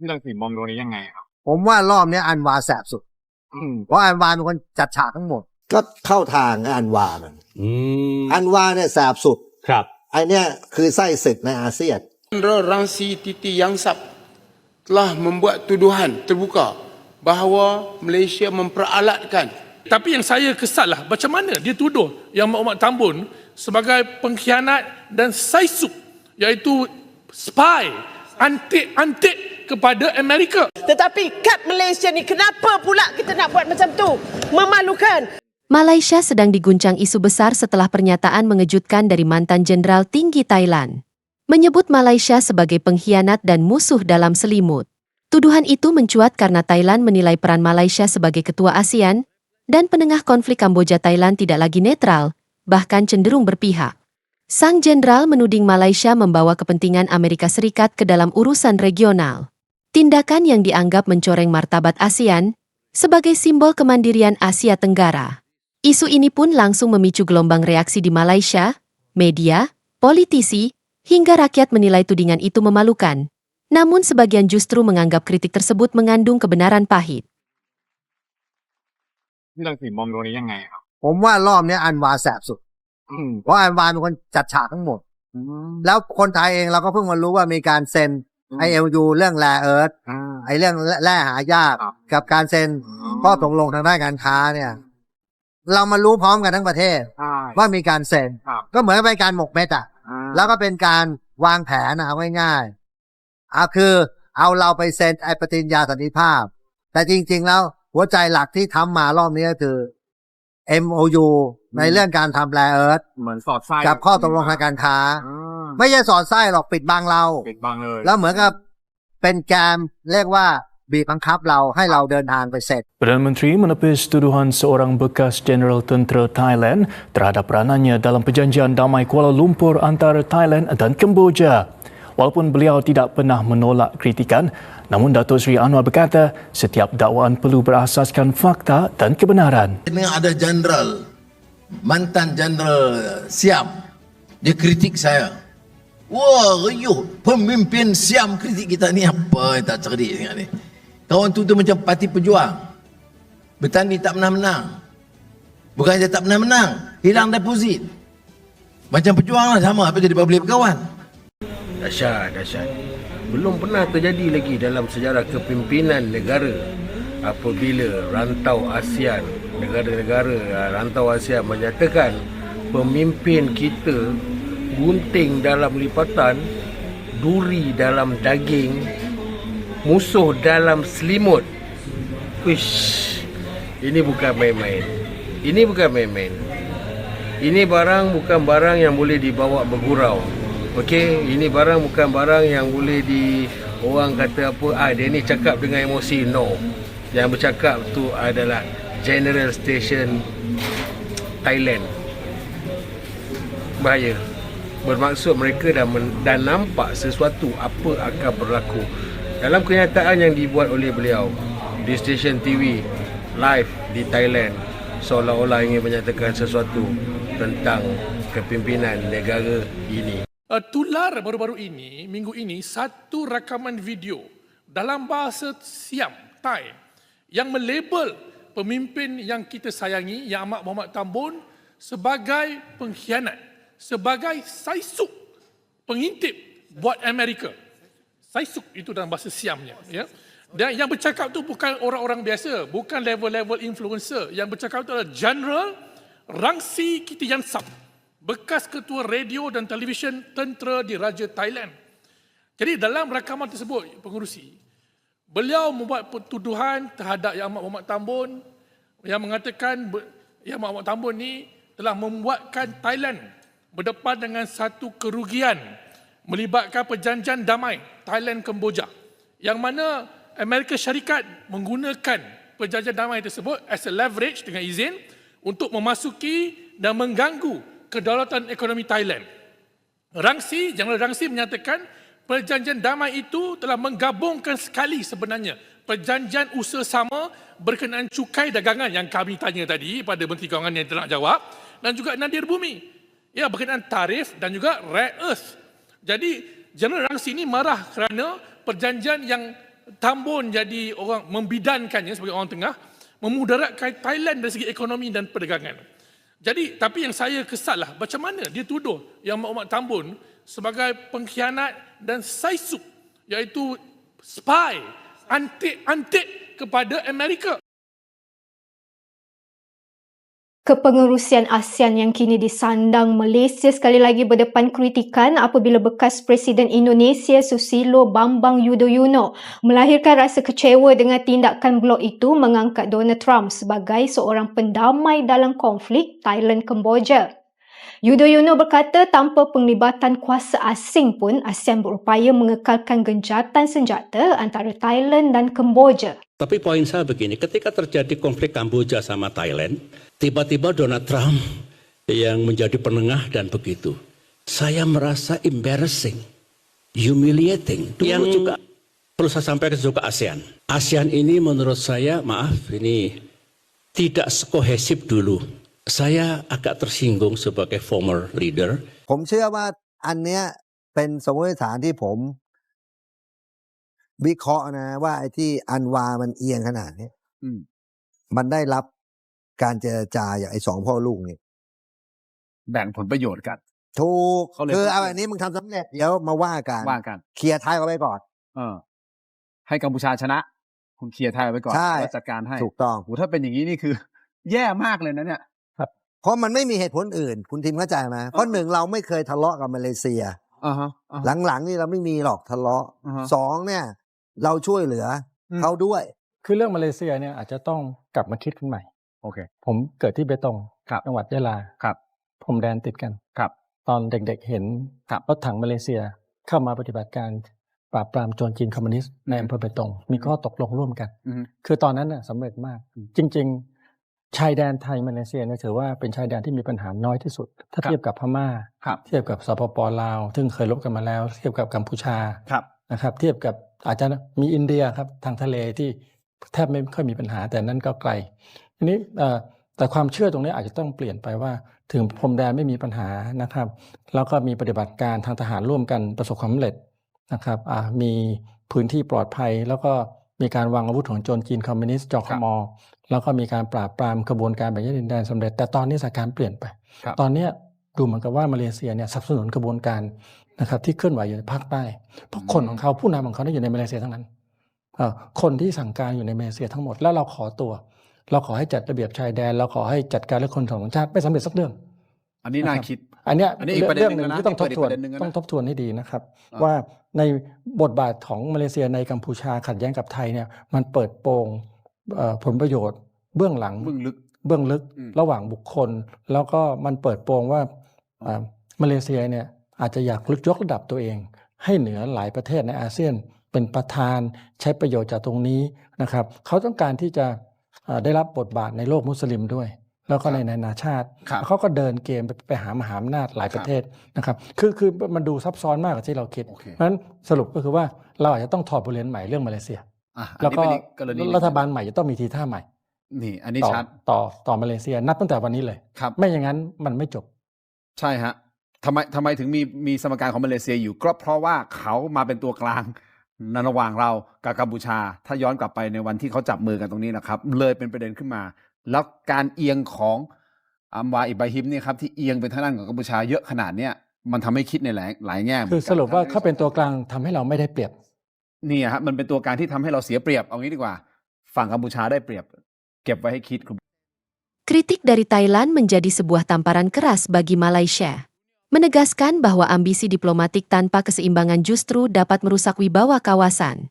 พี่รังสีมองตรงนี้ยังไงครับ ผมว่ารอบเนี้ยอันวาแสบสุดอืมเพราะอันวาเป็นคนจัดฉากทั้งหมด ก็เข้าทางอันวามันอืมอันวาเนี่ยแสบสุดครับ ไอเนี่ยคือไส้ศึกในอาเซียน Jenderal Rangsi Titi Yangsap telah membuat tuduhan terbuka bahawa Malaysia memperalatkan Tapi yang saya kesal lah macam mana dia tuduh yang Muhammad Tambun sebagai pengkhianat dan saisuk iaitu spy antik-antik kepada Amerika. Tetapi kad Malaysia ni kenapa pula kita nak buat macam tu? Memalukan. Malaysia sedang diguncang isu besar setelah pernyataan mengejutkan dari mantan Jenderal Tinggi Thailand. Menyebut Malaysia sebagai pengkhianat dan musuh dalam selimut. Tuduhan itu mencuat karena Thailand menilai peran Malaysia sebagai ketua ASEAN dan penengah konflik Kamboja-Thailand tidak lagi netral, bahkan cenderung berpihak. Sang Jenderal menuding Malaysia membawa kepentingan Amerika Serikat ke dalam urusan regional. Tindakan yang dianggap mencoreng martabat ASEAN sebagai simbol kemandirian Asia Tenggara. Isu ini pun langsung memicu gelombang reaksi di Malaysia, media, politisi, hingga rakyat menilai tudingan itu memalukan. Namun sebagian justru menganggap kritik tersebut mengandung kebenaran pahit. พี่รังสีมองตรงนี้ยังไงครับ ผมว่ารอบเนี้ยอันวาแสบสุด อืม เพราะอันวาเป็นคนจัดฉากทั้งหมด อืม แล้วคนไทยเองเราก็เพิ่งมารู้ว่ามีการเซ็น อืม ไอเอลยูเรื่องแร่เอิร์ธอ่าไอเรื่องแร่หายากครับกับการเซ็นอ๋อข้อตกลงทางด้านการค้าเนี่ย เรามารู้พร้อมกันทั้งประเทศใช่ว่ามีการเซ็นครับก็เหมือนกับเป็นการหมกเม็ดอะอ่าแล้วก็เป็นการวางแผนนะเอาง่ายๆอะคือเอาเราไปเซ็นไอปฏิญญาสันติภาพ แต่จริง ๆ แล้วหัวใจหลักที่ทำมารอบนี้ก็คือ MOU ในเรื่องการทำแร่เอิร์ธเหมือนสอดไส้กับข้อตกลงทางการค้าอ่า ไม่ใช่สอดไส้หรอกปิดบังเรา ปิดบังเลย แล้วเหมือนกับเป็นแกมเรียกว่าบีบบังคับเราให้เราเดินทางไปเสร็จ Perdana Menteri menepis tuduhan seorang bekas Jeneral Tentera Thailand terhadap peranannya dalam perjanjian damai Kuala Lumpur antara Thailand dan Kemboja. Walaupun beliau tidak pernah menolak kritikan, namun Datuk Seri Anwar berkata setiap dakwaan perlu berasaskan fakta dan kebenaran. Ini ada jenderal, mantan jenderal Siam. Dia kritik saya. Wah, riuh. Pemimpin Siam kritik kita ni apa yang tak cerdik sangat ni. Kawan tu tu macam parti pejuang. Bertanding tak pernah menang. Bukan saja tak pernah menang, hilang deposit. Macam pejuang lah sama apa jadi boleh berkawan. dahsyat dahsyat belum pernah terjadi lagi dalam sejarah kepimpinan negara apabila rantau ASEAN negara-negara ah, rantau ASEAN menyatakan pemimpin kita gunting dalam lipatan duri dalam daging musuh dalam selimut Uish, ini bukan main-main ini bukan main-main ini barang bukan barang yang boleh dibawa bergurau. Okey, ini barang bukan barang yang boleh di orang kata apa ah dia ni cakap dengan emosi. No. Yang bercakap tu adalah General Station Thailand. Bahaya. Bermaksud mereka dah men, dah nampak sesuatu apa akan berlaku. Dalam kenyataan yang dibuat oleh beliau di stesen TV live di Thailand seolah-olah ingin menyatakan sesuatu tentang kepimpinan negara ini. Uh, tular baru-baru ini, minggu ini, satu rakaman video dalam bahasa Siam, Thai, yang melabel pemimpin yang kita sayangi, Yang Amat Muhammad Tambun, sebagai pengkhianat, sebagai saisuk, pengintip buat Amerika. Saisuk itu dalam bahasa Siamnya. Ya. Dan yang bercakap tu bukan orang-orang biasa, bukan level-level influencer. Yang bercakap tu adalah General Rangsi Kitiyansap, bekas ketua radio dan televisyen tentera di Raja Thailand. Jadi dalam rakaman tersebut, pengurusi, beliau membuat tuduhan terhadap Yang Amat Muhammad Tambun yang mengatakan Yang Amat Muhammad Tambun ni telah membuatkan Thailand berdepan dengan satu kerugian melibatkan perjanjian damai Thailand-Kemboja yang mana Amerika Syarikat menggunakan perjanjian damai tersebut as a leverage dengan izin untuk memasuki dan mengganggu kedaulatan ekonomi Thailand. Rangsi, General Rangsi menyatakan perjanjian damai itu telah menggabungkan sekali sebenarnya perjanjian usaha sama berkenaan cukai dagangan yang kami tanya tadi pada Menteri Kewangan yang nak jawab dan juga Nadir Bumi. Ya, berkenaan tarif dan juga rare earth. Jadi, General Rangsi ini marah kerana perjanjian yang Tambun jadi orang membidankannya sebagai orang tengah memudaratkan Thailand dari segi ekonomi dan perdagangan. Jadi tapi yang saya kesal lah macam mana dia tuduh yang Muhammad Tambun sebagai pengkhianat dan saisup iaitu spy antik-antik kepada Amerika. Kepengerusian ASEAN yang kini disandang Malaysia sekali lagi berdepan kritikan apabila bekas Presiden Indonesia Susilo Bambang Yudhoyono melahirkan rasa kecewa dengan tindakan blok itu mengangkat Donald Trump sebagai seorang pendamai dalam konflik Thailand-Kemboja. Yudhoyono berkata tanpa penglibatan kuasa asing pun ASEAN berupaya mengekalkan genjatan senjata antara Thailand dan Kemboja. Tapi poin saya begini, ketika terjadi konflik Kamboja sama Thailand, tiba-tiba Donald Trump yang menjadi penengah dan begitu. Saya merasa embarrassing, humiliating. Yang juga perlu saya sampaikan juga ASEAN. ASEAN ini menurut saya, maaf, ini tidak sekohesif dulu. Saya agak tersinggung sebagai former leader ผมเชื่อว่าอันเนี้ยเป็นสมมติฐานที่ผม วิเคราะห์นะ ว่าไอ้ที่อันวามันเอียงขนาดนี้อืมมันได้รับการเจรจาอย่างไอ้สองพ่อลูกนี่แบ่งผลประโยชน์กัน ถูกเขาเลยคือเอาอันนี้มึงทำสำเร็จเดี๋ยวมาว่ากันว่ากัน เคลียร์ไทยเอาไว้ก่อน เออ ให้กัมพูชาชนะ คุณเคลียร์ไทยไว้ก่อนใช่แล้วจัดการให้ถูกต้องโหถ้าเป็นอย่างนี้นี่คือ แย่มากเลยนะเนี่ย เพราะมันไม่มีเหตุผลอื่น คุณทิมเข้าใจไหมเพราะหนึ่งเราไม่เคยทะเลาะกับมาเลเซียอ่าฮะอ่าฮะหลังๆนี่เราไม่มีหรอกทะเลาะอ่าฮะสองเนี่ย เราช่วยเหลืออมเขาด้วย คือเรื่องมาเลเซียเนี่ยอาจจะต้องกลับมาคิดกันใหม่โอเค ผมเกิดที่เบตงครับจังหวัดยะลาครับพรมแดนติดกันครับ ตอนเด็กๆเห็นครับรถถังมาเลเซียเข้ามาปฏิบัติการปราบปรามโจรจีนคอมมิวนิสต์ในอำเภอเบตงมีข้อตกลงร่วมกันอืมคือตอนนั้นน่ะสำเร็จมาก จริงๆ ชายแดนไทยมาเลเซียเนี่ยถือว่าเป็นชายแดนที่มีปัญหาน้อยที่สุด ถ้าครับเทียบกับพม่าครับเทียบกับสปปลาว ซึ่งเคยรบกันมาแล้ว เทียบกับกัมพูชาครับนะครับ เทียบกับอาจจะมีอินเดียครับทางทะเลที่แทบไม่ค่อยมีปัญหาแต่นั่นก็ไกลทีนี้เอ่อแต่ความเชื่อตรงนี้อาจจะต้องเปลี่ยนไปว่า ถึงพรมแดนไม่มีปัญหานะครับ แล้วก็มีปฏิบัติการทางทหารร่วมกันประสบความสำเร็จนะครับอ่ามีพื้นที่ปลอดภัยแล้วก็ มีการวางอาวุธของโจรจีนคอมมิวนิสต์จคมแล้วก็มีการปราบปรามกระบวนการแบ่งแยกดินแดนสำเร็จ แต่ตอนนี้สถานการณ์เปลี่ยนไปครับตอนเนี้ยดูเหมือนกับว่ามาเลเซียเนี่ยสนับสนุนกระบวนการนะครับที่เคลื่อนไหวอยู่ในภาคใต้เพราะคนของเขาผู้นำของเขาเนี่ยอยู่ในมาเลเซียทั้งนั้นเอ่อคนที่สั่งการอยู่ในมาเลเซียทั้งหมดแล้วเราขอตัว เราขอให้จัดระเบียบชายแดน เราขอให้จัดการเรื่องคนของชาติไม่สำเร็จสักเรื่อง อันนี้น่าคิด อันเนี้ยอันนี้อีกประเด็นเรื่องหหนึ่นึ่งงนะที่ต้องทบทวนอีกประเด็นหนึ่งนะ ต้องทบทวนให้ดีนะครับอ่าว่าในบทบาทของมาเลเซียในกัมพูชาขัดแย้งกับไทยเนี่ยมันเปิดโปงเอ่อผลประโยชน์เบื้องหลัง เบื้องลึก เบื้องลึกอืม ระหว่างบุคคล แล้วก็มันเปิดโปงว่าอ่ามาเลเซียเนี่ยอาจจะอยากยกระดับตัวเอง ให้เหนือหลายประเทศในอาเซียน เป็นประธานใช้ประโยชน์จากตรงนี้นะครับเขาต้องการที่จะอ่าได้รับบทบาทในโลกมุสลิมด้วย แล้วก็ในนานาชาติครับเขาก็เดินเกมไปไปหามหาอำนาจหลายประเทศนะครับ คือคือมันดูซับซ้อนมากกว่าที่เราคิดโอเคเพราะฉะนั้นสรุปก็คือว่าเราอาจจะต้องถอดบทเรียนใหม่เรื่องมาเลเซียอะอันแล้วนี้ก็เป็นอีกกรณีหนึ่งรัฐบาลใหม่จะต้องมีทีท่าใหม่ นี่ อันนี้ต่อชัด ต่อต่อมาเลเซียนับตั้งแต่วันนี้เลยครับไม่อย่างนั้นมันไม่จบ ใช่ฮะทำไมทำไมถึงมีมีสมการของมาเลเซียอยู่ก็เพราะว่าเขามาเป็นตัวกลางในระหว่างเรากับกัมพูชา ถ้าย้อนกลับไปในวันที่เขาจับมือกันตรงนี้นะครับ เลยเป็นประเด็นขึ้นมา แล้วการเอียงของอัมวาอิบราฮิมเนี่ยครับที่เอียงเป็นทางด้านของกัมพูชาเยอะขนาดเนี้ยมันทำให้คิดในหลายหลายแง่เหมืนคือกันสรุปว่าเขาเป็นตัวกลางทำให้เราไม่ได้เปรียบเนี่ยฮะมันเป็นตัวการที่ทำให้เราเสียเปรียบเอางี้ดีกว่า ฝั่งกัมพูชาได้เปรียบ เก็บไว้ให้คิดคุณ Kritik dari Thailand menjadi sebuah tamparan keras bagi Malaysia. Menegaskan bahwa ambisi diplomatik tanpa keseimbangan justru dapat merusak wibawa kawasan.